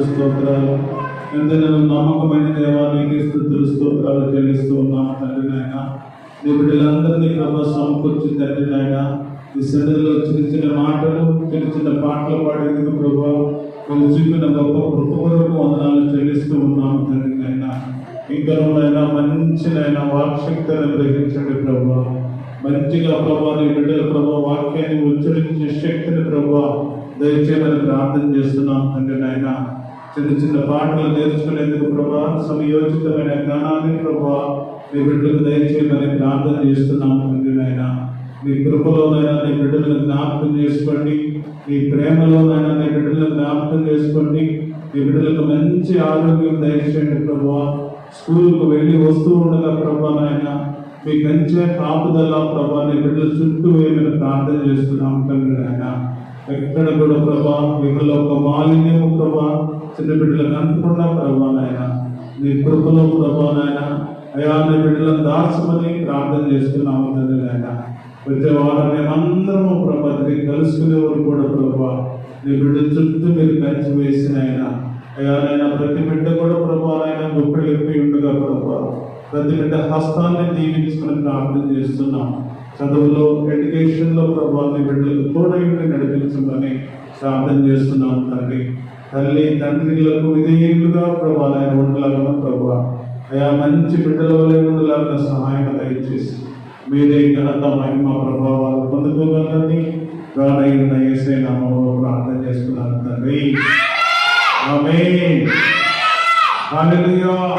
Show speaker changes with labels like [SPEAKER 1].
[SPEAKER 1] స్తోత్రాలు ఎంతైనా నమ్మకమైన దేవాలు స్థుతులు స్తోత్రాలు చెల్లిస్తూ ఉన్నాం తండ్రి నాయన. నీ బిడ్డలందరినీ కృప సమకూర్చి తండ్రి నాయన. ఈ సన్నిధిలో చిన్న చిన్న మాటలు చిన్న చిన్న పాటలు పాడేందుకు ప్రభావ చూపిన గొప్ప కృపకు వందనాలు చెల్లిస్తూ ఉన్నాము తండ్రి నాయన. ఇంకా నైనా మంచి వాక్శక్తిని గ్రహించండి ప్రభావ మంచిగా ప్రభావ నీ బిడ్డల ప్రభావ వాక్యాన్ని ఉచ్చరించే శక్తిని ప్రభావ దయచేయమని ప్రార్థన చేస్తున్నాం తండ్రి నాయన. చిన్న చిన్న పాటలు నేర్చుకునేందుకు ప్రభా సమయోచితమైన జ్ఞానాన్ని ప్రభా మీ బిడ్డలకు దయచేయమని ప్రార్థన చేస్తున్నాం తండ్రి నాయన. మీ కృపలోనైనా నీ బిడ్డలను జ్ఞాపకం చేసుకోండి. మీ ప్రేమలోనైనా నీ బిడ్డలను జ్ఞాపకం చేసుకోండి. మీ బిడ్డలకు మంచి ఆరోగ్యం దయచేయండి ప్రభా. స్కూల్కు వెళ్ళి వస్తూ ఉండగా ప్రభా నాయన మీ కంచె కాపుదల ప్రభా నీ బిడ్డల చుట్టూ వేయమని ప్రార్థన చేస్తున్నాం తండ్రి నాయన. ఎక్కడ కూడా ప్రభా వీళ్ళలో ఒక మాలిన్యము ప్రభా చిన్న బిడ్డలకు అనుకుండా ప్రభా నాయన. నీ కృపలో ప్రభా నాయన అయా నీ బిడ్డలను దాచమని ప్రార్థన చేస్తున్నాము తండ్రి నాయన. ప్రతి వారం మేమందరము ప్రభా తిరిగి కలుసుకునేవారు కూడా ప్రభా నీ బిడ్డ చుట్టూ మీరు కంచి వేసిన ఆయన అయ్యా నాయన ప్రతి బిడ్డ కూడా ప్రభా నాయన గుప్పెలు ఉండగా ప్రభా. ప్రతి బిడ్డ హస్తాన్ని దీవించుకుని ప్రార్థన చేస్తున్నాం చదువులో ఎడ్యుకేషన్లో లో నీ బిడ్డలకు తోడైండి నడిపించమని ప్రార్థన చేస్తున్నాం తండ్రి. తల్లి తండ్రిలకు విధేయులుగా ప్రభా ఆయన ఉండలాగా ప్రభా. అయా మంచి బిడ్డల వలె ఉండలాగా సహాయం దయచేసి మీరే ఘనత మహిమ ప్రభావాలు పొందుకోగలని గానైన ఏసే నామంలో ప్రార్థన చేస్తున్నాను తండ్రి. ఆమె హల్లెలూయా.